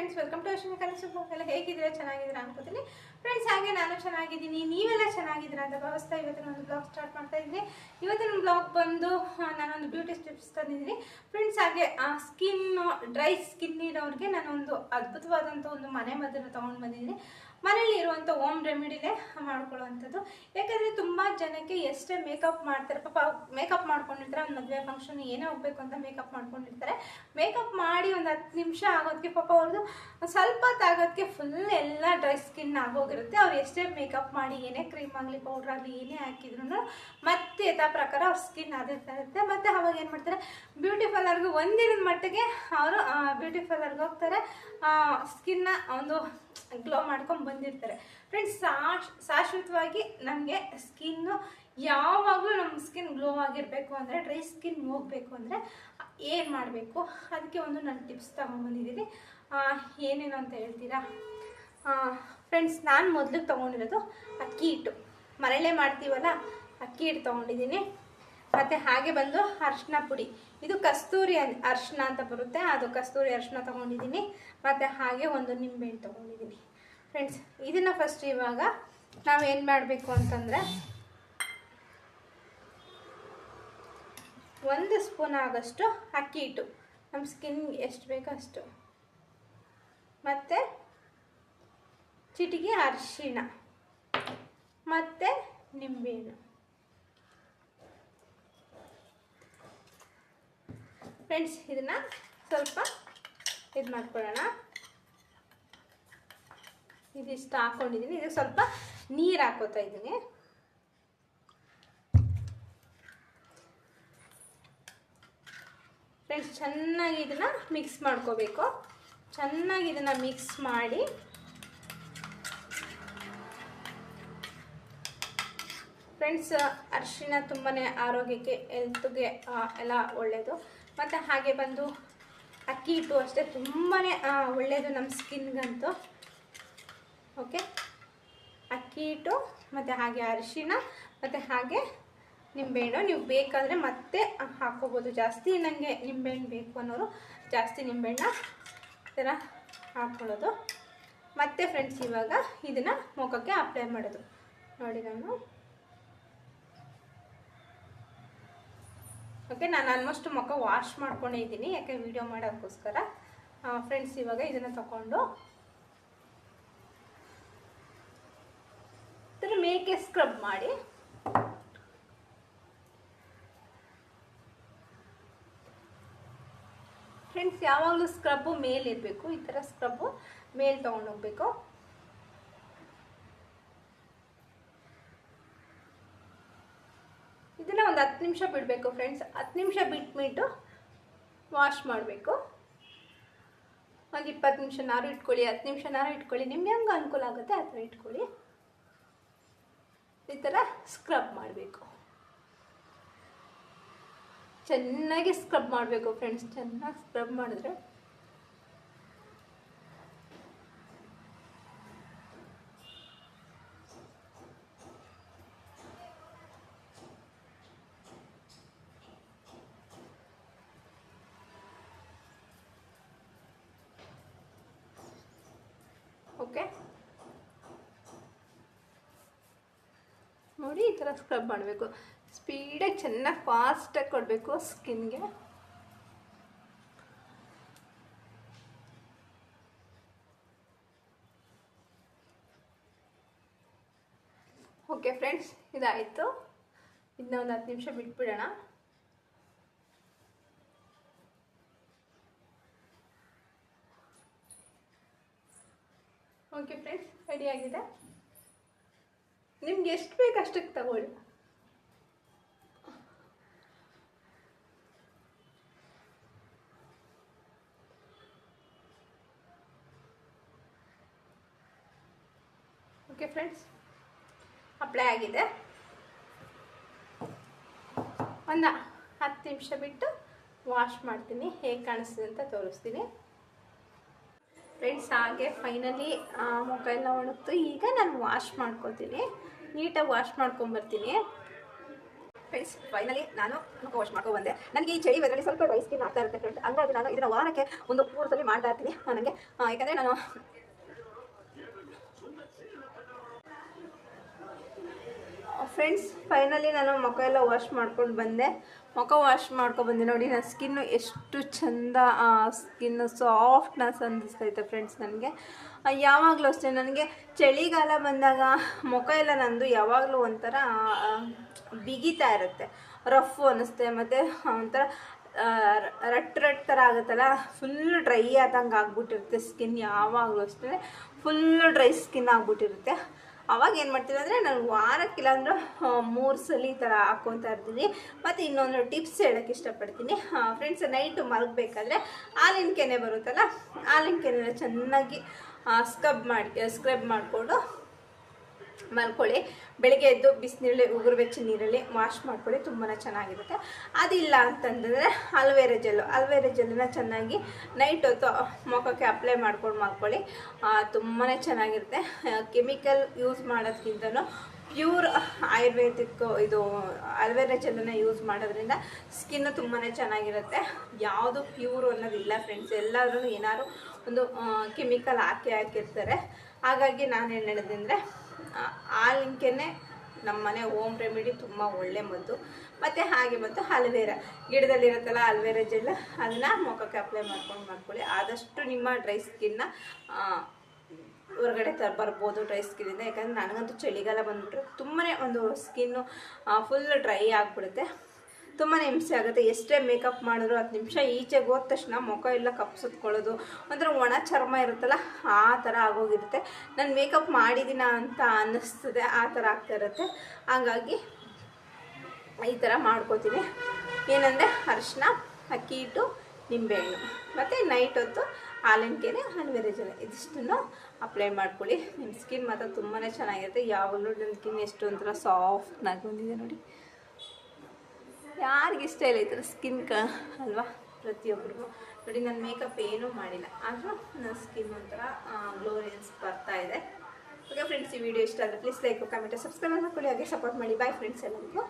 Friends welcome to Ashwini ಕನಸು ಎಲ್ಲ ಹೇಗಿದ್ದೀರಾ? ಚೆನ್ನಾಗಿದ್ದೀರಾ ಅನ್ಕೋತೀನಿ. ಫ್ರೆಂಡ್ಸ್ ಹಾಗೆ ನಾನು ಚೆನ್ನಾಗಿದ್ದೀನಿ. ನೀವೆಲ್ಲ ಚೆನ್ನಾಗಿದ್ದೀರಾ ಅಂತ ಭಾವಿಸ್ತಾ ಇವತ್ತಿನ ಒಂದು ಬ್ಲಾಗ್ ಸ್ಟಾರ್ಟ್ ಮಾಡ್ತಾ ಇದ್ದೀನಿ ಇವತ್ತಿನ ಬ್ಲಾಗ್ ಬಂದು ನಾನೊಂದು ಬ್ಯೂಟಿ ಸ್ಟಿಪ್ಸ್ ತಂದಿದ್ದೀನಿ. ಫ್ರೆಂಡ್ಸ್ ಹಾಗೆ ಸ್ಕಿನ್ ಡ್ರೈ ಸ್ಕಿನ್ ಇರೋರಿಗೆ ನಾನೊಂದು ಅದ್ಭುತವಾದಂಥ ಒಂದು ಮನೆ ಮದ್ದನ್ನು ತೊಗೊಂಡು ಬಂದಿದ್ದೀನಿ. ಮನೇಲಿ ಇರುವಂಥ ಹೋಮ್ ರೆಮಿಡಿನೇ ಮಾಡ್ಕೊಳ್ಳುವಂಥದ್ದು. ಯಾಕಂದರೆ ತುಂಬ ಜನಕ್ಕೆ ಎಷ್ಟೇ ಮೇಕಪ್ ಮಾಡ್ತಾರೆ, ಪಾಪ ಮೇಕಪ್ ಮಾಡ್ಕೊಂಡಿರ್ತಾರೆ ಮದುವೆ ಫಂಕ್ಷನ್ ಏನೇ ಹೋಗ್ಬೇಕು ಅಂತ ಮೇಕಪ್ ಮಾಡ್ಕೊಂಡಿರ್ತಾರೆ. ಮೇಕಪ್ ಮಾಡಿ ಒಂದು ಹತ್ತು ನಿಮಿಷ ಆಗೋದಕ್ಕೆ ಪಾಪ ಅವ್ರದ್ದು ಸ್ವಲ್ಪ ತಾಗೋದಕ್ಕೆ ಫುಲ್ ಎಲ್ಲ ಡ್ರೈ ಸ್ಕಿನ್ ಆಗೋಗಿರುತ್ತೆ. ಅವ್ರು ಎಷ್ಟೇ ಮೇಕಪ್ ಮಾಡಿ ಏನೇ ಕ್ರೀಮ್ ಆಗಲಿ ಪೌಡ್ರ್ ಆಗಲಿ, ಏನೇ ಹಾಕಿದ್ರು ಮತ್ತೆ ಯಥಾ ಪ್ರಕಾರ ಅವ್ರ ಸ್ಕಿನ್ ಅದೇ ಇರುತ್ತೆ. ಮತ್ತು ಅವಾಗ ಏನು ಮಾಡ್ತಾರೆ ಬ್ಯೂಟಿ ಪಾರ್ಲರ್ಗೆ ಒಂದಿನದ ಮಟ್ಟಿಗೆ ಅವರು ಬ್ಯೂಟಿ ಪಾರ್ಲರ್ಗೆ ಹೋಗ್ತಾರೆ ಸ್ಕಿನ್ನ ಒಂದು ಗ್ಲೋ ಮಾಡ್ಕೊಂಡು ಬಂದಿರ್ತಾರೆ. ಫ್ರೆಂಡ್ಸ್ ಶಾಶ್ ಶಾಶ್ವತವಾಗಿ ನಮಗೆ ಸ್ಕಿನ್ನು ಯಾವಾಗಲೂ ನಮ್ಮ ಸ್ಕಿನ್ ಗ್ಲೋ ಆಗಿರಬೇಕು ಅಂದರೆ ಡ್ರೈ ಸ್ಕಿನ್ ಹೋಗಬೇಕು ಅಂದರೆ ಏನು ಮಾಡಬೇಕು? ಅದಕ್ಕೆ ಒಂದು ನಾನು ಟಿಪ್ಸ್ ತೊಗೊಂಬಂದಿದ್ದೀನಿ. ಏನೇನು ಅಂತ ಹೇಳ್ತೀರಾ? ಫ್ರೆಂಡ್ಸ್ ನಾನು ಮೊದಲು ತೊಗೊಂಡಿರೋದು ಅಕ್ಕಿ ಹಿಟ್ಟು. ಮರಳೆ ಮಾಡ್ತೀವಲ್ಲ, ಅಕ್ಕಿ ಹಿಟ್ಟು ತೊಗೊಂಡಿದ್ದೀನಿ. ಮತ್ತು ಹಾಗೆ ಬಂದು ಅರ್ಶಿನ ಪುಡಿ. ಇದು ಕಸ್ತೂರಿ ಅರ್ಶಿನ ಅಂತ ಬರುತ್ತೆ. ಅದು ಕಸ್ತೂರಿ ಅರ್ಶಿನ ತೊಗೊಂಡಿದ್ದೀನಿ. ಮತ್ತು ಹಾಗೆ ಒಂದು ನಿಂಬೆಹಣ್ಣು ತೊಗೊಂಡಿದ್ದೀನಿ. ಫ್ರೆಂಡ್ಸ್ ಇದನ್ನು ಫಸ್ಟ್ ಇವಾಗ ನಾವೇನು ಮಾಡಬೇಕು ಅಂತಂದರೆ ಒಂದು ಸ್ಪೂನ್ ಆಗೋಷ್ಟು ಅಕ್ಕಿ ಹಿಟ್ಟು. ನಮ್ಮ ಸ್ಕಿನ್ ಎಷ್ಟು ಬೇಕೋ ಅಷ್ಟು. ಮತ್ತು ಚಿಟಿಗೆ ಅರಿಶಿಣ. ಮತ್ತು ನಿಂಬೆಹಣ್ಣು. ಫ್ರೆಂಡ್ಸ್ ಇದನ್ನು ಸ್ವಲ್ಪ ಇದು ಮಾಡ್ಕೊಳ್ಳೋಣ. ಇದಿಷ್ಟು ಹಾಕ್ಕೊಂಡಿದ್ದೀನಿ ಇದಕ್ಕೆ ಸ್ವಲ್ಪ ನೀರು ಹಾಕೋತಾ ಇದ್ದೀನಿ. ಫ್ರೆಂಡ್ಸ್ ಚೆನ್ನಾಗಿ ಇದನ್ನು ಮಿಕ್ಸ್ ಮಾಡ್ಕೋಬೇಕು. ಚೆನ್ನಾಗಿ ಇದನ್ನು ಮಿಕ್ಸ್ ಮಾಡಿ. ಫ್ರೆಂಡ್ಸ್ ಅರಿಶಿನ ತುಂಬಾ ಆರೋಗ್ಯಕ್ಕೆ ಹೆಲ್ತ್ಗೆ ಎಲ್ಲ ಒಳ್ಳೆಯದು ಮತ್ತು ಹಾಗೆ ಬಂದು ಅಕ್ಕಿ ಹಿಟ್ಟು ಅಷ್ಟೇ ತುಂಬಾ ಒಳ್ಳೆಯದು ನಮ್ಮ ಸ್ಕಿನ್ಗಂತೂ. ಓಕೆ ಅಕ್ಕಿ ಹಿಟ್ಟು, ಮತ್ತು ಹಾಗೆ ಅರಿಶಿನ, ಮತ್ತು ಹಾಗೆ ನಿಂಬೆಹಣ್ಣು, ನೀವು ಬೇಕಾದರೆ ಮತ್ತೆ ಹಾಕ್ಕೋಬೋದು ಜಾಸ್ತಿ ನನಗೆ ನಿಂಬೆಹಣ್ಣು ಬೇಕು ಅನ್ನೋರು ಜಾಸ್ತಿ ನಿಂಬೆಹಣ್ಣ ಥರ ಹಾಕ್ಕೊಳ್ಳೋದು ಮತ್ತೆ ಫ್ರೆಂಡ್ಸ್ ಇವಾಗ ಇದನ್ನು ಮುಖಕ್ಕೆ ಅಪ್ಲೈ ಮಾಡೋದು. ನೋಡಿ ನಾನು. ಓಕೆ ನಾನು ಆಲ್ಮೋಸ್ಟ್ ಮುಖ ವಾಶ್ ಮಾಡ್ಕೊಂಡೇ ಇದ್ದೀನಿ, ಯಾಕೆ ವಿಡಿಯೋ ಮಾಡೋಕ್ಕೋಸ್ಕರ. ಫ್ರೆಂಡ್ಸ್ ಇವಾಗ ಇದನ್ನು ತಗೊಂಡು ಮೇಕೆ ಸ್ಕ್ರಬ್ ಮಾಡಿ ಫ್ರೆಂಡ್ಸ್ ಯಾವಾಗಲೂ ಸ್ಕ್ರಬ್ಬು ಮೇಲಿರಬೇಕು. ಈ ಥರ ಸ್ಕ್ರಬ್ಬು ಮೇಲೆ ತೊಗೊಂಡೋಗ್ಬೇಕು. ಇದನ್ನು ಒಂದು ಹತ್ತು ನಿಮಿಷ ಬಿಡಬೇಕು ಫ್ರೆಂಡ್ಸ್ ಹತ್ತು ನಿಮಿಷ ಬಿಟ್ಬಿಟ್ಟು ವಾಶ್ ಮಾಡಬೇಕು. ಒಂದು ಇಪ್ಪತ್ತು ನಿಮಿಷನಾರು ಇಟ್ಕೊಳ್ಳಿ. ಹತ್ತು ನಿಮಿಷನಾರು ಇಟ್ಕೊಳ್ಳಿ. ನಿಮ್ಗೆ ಹೆಂಗೆ ಅನುಕೂಲ ಆಗುತ್ತೆ ಆ ಥರ ಇಟ್ಕೊಳ್ಳಿ. ಈ ಥರ ಸ್ಕ್ರಬ್ ಮಾಡಬೇಕು. ಚೆನ್ನಾಗಿ ಸ್ಕ್ರಬ್ ಮಾಡಬೇಕು ಫ್ರೆಂಡ್ಸ್ ಚೆನ್ನಾಗಿ ಸ್ಕ್ರಬ್ ಮಾಡಿದ್ರೆ. ಓಕೆ ನೋಡಿ ಈ ಥರ ಸ್ಕ್ರಬ್ ಮಾಡಬೇಕು. ಸ್ಪೀಡಾಗಿ ಚೆನ್ನಾಗಿ ಫಾಸ್ಟಾಗಿ ಕೊಡಬೇಕು ಸ್ಕಿನ್ಗೆ ಓಕೆ ಫ್ರೆಂಡ್ಸ್ ಇದಾಯಿತು. ಇದನ್ನ ಒಂದು ಹತ್ತು ನಿಮಿಷ ಬಿಟ್ಬಿಡೋಣ. ಓಕೆ ಫ್ರೆಂಡ್ಸ್ ರೆಡಿಯಾಗಿದೆ ನಿಮ್ಗೆ ಎಷ್ಟು ಬೇಕು ಅಷ್ಟಕ್ಕೆ ತಗೊಳ್ಳಿ. ಓಕೆ ಫ್ರೆಂಡ್ಸ್ ಅಪ್ಲೈ ಆಗಿದೆ. ಒಂದು ಹತ್ತು ನಿಮಿಷ ಬಿಟ್ಟು ವಾಶ್ ಮಾಡ್ತೀನಿ. ಹೇಗೆ ಕಾಣಿಸ್ತಿದೆ ಅಂತ ತೋರಿಸ್ತೀನಿ. ಫ್ರೆಂಡ್ಸ್ ಹಾಗೆ ಫೈನಲಿ ಮೊಬೈಲ್ನ ಒಣಗ್ತು. ಈಗ ನಾನು ವಾಶ್ ಮಾಡ್ಕೊತೀನಿ. ನೀಟಾಗಿ ವಾಶ್ ಮಾಡ್ಕೊಂಬರ್ತೀನಿ. ಫ್ರೆಂಡ್ಸ್ ಫೈನಲಿ ನಾನು ಮುಖ ವಾಶ್ ಮಾಡ್ಕೊ ಬಂದೆ ನನಗೆ ಈ ಚಳಿ ವೆದರಲ್ಲಿ ಸ್ವಲ್ಪ ಡ್ರೈ ಸ್ಕಿನ್ ಆಗ್ತಾ ಇರುತ್ತೆ ಫ್ರೆಂಡ್ಸ್ ಹಂಗಾಗಿ ನಾನು ಇದನ್ನ ವಾರಕ್ಕೆ ಒಂದು ಮೂರು ಸಲ ಮಾಡ್ತಾ ಇರ್ತೀನಿ. ನನಗೆ ಯಾಕಂದ್ರೆ ನಾನು ಫ್ರೆಂಡ್ಸ್ ಫೈನಲಿ ನಾನು ಮುಖ ಎಲ್ಲ ವಾಶ್ ಮಾಡ್ಕೊಂಡು ಬಂದೆ. ಮುಖ ವಾಶ್ ಬಂದೆ ನೋಡಿ ನನ್ನ ಸ್ಕಿನ್ನು ಎಷ್ಟು ಚಂದ ಸ್ಕಿನ್ನು ಸಾಫ್ಟ್ನೆಸ್ ಅನ್ನಿಸ್ತೈತೆ ಫ್ರೆಂಡ್ಸ್ ನನಗೆ. ಯಾವಾಗಲೂ ಅಷ್ಟೇ, ನನಗೆ ಚಳಿಗಾಲ ಬಂದಾಗ ಮುಖ ಎಲ್ಲ ನಂದು ಯಾವಾಗಲೂ ಒಂಥರ ಬಿಗಿತಾ ಇರುತ್ತೆ. ರಫ್ ಅನ್ನಿಸುತ್ತೆ ಮತ್ತು ಒಂಥರ ರಟ್ ರಟ್ ಥರ ಆಗುತ್ತಲ್ಲ ಫುಲ್ ಡ್ರೈ ಆದಂಗೆ ಆಗ್ಬಿಟ್ಟಿರುತ್ತೆ ಸ್ಕಿನ್ ಯಾವಾಗಲೂ ಅಷ್ಟೇ. ಫುಲ್ ಡ್ರೈ ಸ್ಕಿನ್ ಆಗ್ಬಿಟ್ಟಿರುತ್ತೆ. ಅವಾಗ ಏನು ಮಾಡ್ತೀನಿ ಅಂದರೆ ನಾನು ವಾರಕ್ಕಿಲ್ಲ ಅಂದ್ರೆ ಮೂರು ಸಲ ಈ ಥರ ಹಾಕ್ಕೊತಾ ಇರ್ತೀನಿ. ಮತ್ತು ಇನ್ನೊಂದು ಟಿಪ್ಸ್ ಹೇಳೋಕ್ಕೆ ಇಷ್ಟಪಡ್ತೀನಿ. ಫ್ರೆಂಡ್ಸ್ ನೈಟು ಮಲಗಬೇಕಾದ್ರೆ ಹಾಲಿನ ಕೆನೆ ಬರುತ್ತಲ್ಲ, ಹಾಲಿನ ಕೆನೆನ ಚೆನ್ನಾಗಿ ಸ್ಕ್ರಬ್ ಮಾಡಿ ಸ್ಕ್ರಬ್ ಮಾಡಿಕೊಂಡು ಮಲ್ಕೊಳ್ಳಿ. ಬೆಳಿಗ್ಗೆ ಎದ್ದು ಬಿಸಿನೀರಲ್ಲಿ, ಉಗುರು ಬೆಚ್ಚ ನೀರಲ್ಲಿ ವಾಶ್ ಮಾಡ್ಕೊಳ್ಳಿ ತುಂಬಾ ಚೆನ್ನಾಗಿರುತ್ತೆ. ಅದಿಲ್ಲ ಅಂತಂದರೆ ಅಲ್ವೇರ ಜೆಲ್ಲು. ಅಲ್ವೇರ ಜೆಲ್ಲನ್ನ ಚೆನ್ನಾಗಿ ನೈಟ್ ಹೊತ್ತು ಮುಖಕ್ಕೆ ಅಪ್ಲೈ ಮಾಡ್ಕೊಂಡು ಮಲ್ಕೊಳ್ಳಿ. ತುಂಬಾ ಚೆನ್ನಾಗಿರುತ್ತೆ. ಕೆಮಿಕಲ್ ಯೂಸ್ ಮಾಡೋದ್ಕಿಂತನೂ ಪ್ಯೂರ್ ಆಯುರ್ವೇದಿಕ್ ಇದು ಅಲ್ವೇರ ಜೆಲ್ಲನ್ನ ಯೂಸ್ ಮಾಡೋದ್ರಿಂದ ಸ್ಕಿನ್ನು ತುಂಬಾ ಚೆನ್ನಾಗಿರುತ್ತೆ. ಯಾವುದು ಪ್ಯೂರ್ ಅನ್ನೋದಿಲ್ಲ ಫ್ರೆಂಡ್ಸ್ ಎಲ್ಲರೂ ಏನಾದ್ರು ಒಂದು ಕೆಮಿಕಲ್ ಹಾಕಿ ಹಾಕಿರ್ತಾರೆ. ಹಾಗಾಗಿ ನಾನು ಏನು ಹೇಳಿದೆ ಅಂದರೆ ಹಾಲಿಂಕೆನೆ ನಮ್ಮ ಮನೆ ಓಮ್ ರೆಮಿಡಿ ತುಂಬ ಒಳ್ಳೆ ಮದ್ದು. ಮತ್ತು ಹಾಗೆ ಮತ್ತು ಅಲ್ವೇರ. ಗಿಡದಲ್ಲಿರುತ್ತಲ್ಲ ಅಲ್ವೇರ ಜೆಲ್, ಅದನ್ನು ಮುಖಕ್ಕೆ ಅಪ್ಲೈ ಮಾಡ್ಕೊಂಡು ಮಾಡ್ಕೊಳ್ಳಿ. ಆದಷ್ಟು ನಿಮ್ಮ ಡ್ರೈ ಸ್ಕಿನ್ನ ಹೊರಗಡೆ ತ, ಬರ್ಬೋದು ಡ್ರೈ ಸ್ಕಿನ್ನಿಂದ ಯಾಕಂದರೆ ನನಗಂತೂ ಚಳಿಗಾಲ ಬಂದುಬಿಟ್ರೆ ತುಂಬಾ ಒಂದು ಸ್ಕಿನ್ನು ಫುಲ್ ಡ್ರೈ ಆಗಿಬಿಡುತ್ತೆ. ತುಂಬಾ ಹಿಂಸೆ ಆಗುತ್ತೆ. ಎಷ್ಟೇ ಮೇಕಪ್ ಮಾಡಿದ್ರು ಹತ್ತು ನಿಮಿಷ ಈಚೆಗೆ ಹೋದ ತಕ್ಷಣ ಮುಖ ಎಲ್ಲ ಕಪ್ ಸುತ್ಕೊಳ್ಳೋದು ಒಂಥರ ಒಣ ಚರ್ಮ ಇರುತ್ತಲ್ಲ, ಆ ಥರ ಆಗೋಗಿರುತ್ತೆ. ನಾನು ಮೇಕಪ್ ಮಾಡಿದ್ದೀನ ಅಂತ ಅನ್ನಿಸ್ತದೆ, ಆ ಥರ ಆಗ್ತಾ ಇರುತ್ತೆ. ಹಾಗಾಗಿ ಈ ಥರ ಮಾಡ್ಕೋತೀನಿ. ಏನಂದರೆ ಅರಿಶಿನ, ಅಕ್ಕಿ ಹಿಟ್ಟು, ನಿಂಬೆಹಣ್ಣು. ಮತ್ತು ನೈಟ್ ಹೊತ್ತು ಹಾಲಿನ ಕೆರೆ ಅಲ್ವೇರೆ ಜಲ ಇದಿಷ್ಟನ್ನು ಅಪ್ಲೈ ಮಾಡ್ಕೊಳ್ಳಿ. ನಿಮ್ಮ ಸ್ಕಿನ್ ಮಾತ್ರ ತುಂಬಾ ಚೆನ್ನಾಗಿರುತ್ತೆ. ಯಾವಾಗಲೂ ನನ್ನ ಸ್ಕಿನ್ ಎಷ್ಟು ಒಂಥರ ಸಾಫ್ಟ್ನಾಗಿ ಬಂದಿದೆ ನೋಡಿ. ಯಾರಿಗೆ ಇಷ್ಟ ಇಲ್ಲ ಈ ಥರ ಸ್ಕಿನ್ ಕ ಅಲ್ವಾ? ಪ್ರತಿಯೊಬ್ಬರಿಗೂ ನೋಡಿ, ನಾನು ಮೇಕಪ್ ಏನೂ ಮಾಡಿಲ್ಲ. ಆದರೂ ನನ್ನ ಸ್ಕಿನ್ ಒಂಥರ ಗ್ಲೋರಿಯನ್ಸ್ ಬರ್ತಾ ಇದೆ. ಓಕೆ ಫ್ರೆಂಡ್ಸ್ ಈ ವಿಡಿಯೋ ಇಷ್ಟ ಆದರೆ ಪ್ಲೀಸ್ ಲೈಕ್ ಕಮೆಂಟ್ ಸಬ್ಸ್ಕ್ರೈಬ್ ಮಾಡ್ಕೊಳ್ಳಿ. ಹಾಗೆ ಸಪೋರ್ಟ್ ಮಾಡಿ. ಬಾಯ್ ಫ್ರೆಂಡ್ಸ್ ಎಲ್ಲರಿಗೂ.